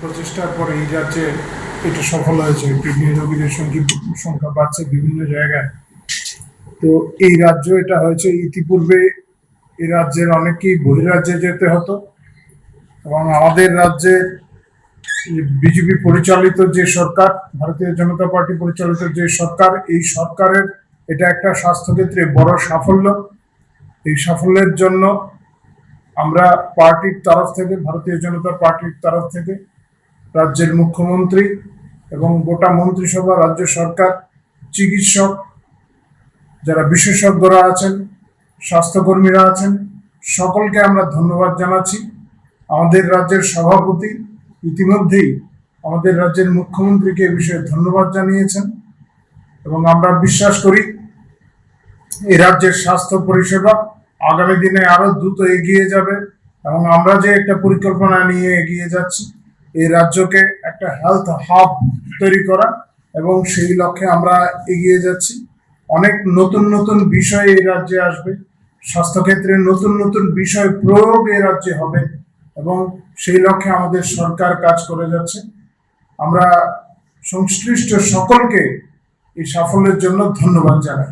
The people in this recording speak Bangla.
প্রচেষ্টার পরে এই রাজ্যে এটা সফল হয়েছে। কিডনি রোগীদের সংখ্যা বাড়ছে বিভিন্ন জায়গায়। তো এই রাজ্য এটা হয়েছে ইতিপূর্বে এই রাজ্যের অনেকেই বহিরাজ্যে যেতে হতো। এবং আমাদের রাজ্যে বিজেপি পরিচালিত যে সরকার, ভারতীয় জনতা পার্টি পরিচালিত যে সরকার, এই সরকারের এটা একটা স্বাস্থ্যক্ষেত্রে বড় সাফল্য। এই সাফল্যের জন্য আমরা পার্টির তরফ থেকে, ভারতীয় জনতা পার্টির তরফ থেকে রাজ্যের মুখ্যমন্ত্রী এবং গোটা মন্ত্রিসভা, রাজ্য সরকার, চিকিৎসক যারা বিশেষজ্ঞরা আছেন, স্বাস্থ্যকর্মীরা আছেন, সকলকে আমরা ধন্যবাদ জানাচ্ছি। আমাদের রাজ্যের সভাপতি ইতিমধ্যেই আমাদের রাজ্যের মুখ্যমন্ত্রীকে এ বিষয়ে ধন্যবাদ জানিয়েছেন এবং আমরা বিশ্বাস করি এই রাজ্যের স্বাস্থ্য পরিষেবা আগামী দিনে আরও দ্রুত এগিয়ে যাবে এবং আমরা যে একটা পরিকল্পনা নিয়ে এগিয়ে যাচ্ছি এই রাজ্যকে একটা হেলথ হাব তৈরি করা এবং সেই লক্ষ্যে আমরা এগিয়ে যাচ্ছি। অনেক নতুন নতুন বিষয় এই রাজ্যে আসবে, স্বাস্থ্যক্ষেত্রে নতুন নতুন বিষয় প্রয়োগ এই রাজ্যে হবে এবং সেই লক্ষ্যে আমাদের সরকার কাজ করে যাচ্ছে। আমরা সংশ্লিষ্ট সকলকে এই সাফল্যের জন্য ধন্যবাদ জানাই।